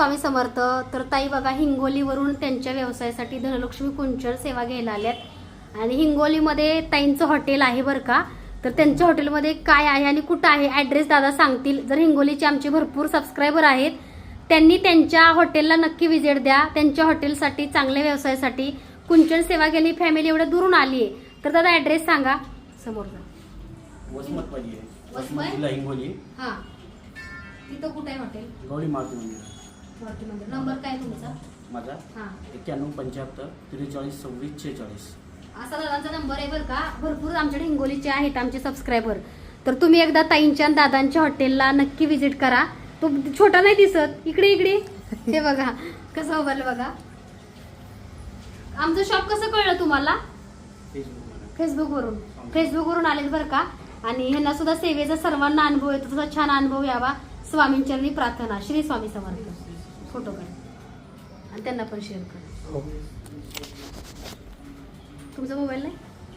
स्वामी समर्थ तर ताई बघा हिंगोलीवरून त्यांच्या व्यवसायासाठी धनलक्ष्मी कुंचर सेवा घ्यायला आल्यात. आणि हिंगोलीमध्ये ताईंचं हॉटेल आहे बरं का? तर त्यांच्या हॉटेलमध्ये काय आहे आणि कुठं आहे? ॲड्रेस दादा सांगतील. जर हिंगोलीचे आमचे भरपूर सबस्क्रायबर आहेत त्यांनी त्यांच्या हॉटेलला नक्की व्हिजिट द्या. त्यांच्या हॉटेलसाठी चांगल्या व्यवसायासाठी कुंचन सेवा गेली फॅमिली एवढ्या दुरून आली आहे तर दादा ॲड्रेस सांगा. समोरचा वसमत पाहिजे वसमत? वसमत? जिल्हा हिंगोली. हां. तिथं कुठं आहे हॉटेल? गौरी मारुती मंदिर. मंदिर नंबर. काय तुमचा? माझा? हां. एक्क्याण्णव पंच्याहत्तर त्रेचाळीस सव्वीस छेचाळीस असा दादांचा नंबर आहे बरं का. भरपूर आमच्याकडे हिंगोलीचे आहेत आमचे सबस्क्रायबर तर तुम्ही एकदा ताईंच्या आणि दादांच्या हॉटेलला नक्की व्हिजिट करा. तो छोटा नाही दिसत. इकडे इकडे. हे बघा. कसं उभारलं बघा. आमचं शॉप कसं कळलं तुम्हाला? फेसबुक फेसबुकवरून फेसबुकवरून आलेत बरं का. आणि ह्यांना सुद्धा सेवेचा सर्वांना अनुभव येतो. तसा छान अनुभव यावा. स्वामींचरणी प्रार्थना. श्री स्वामी समर्थ. फोटो काढ. आणि त्यांना पण शेअर करा. तुमचा मोबाईल नाही?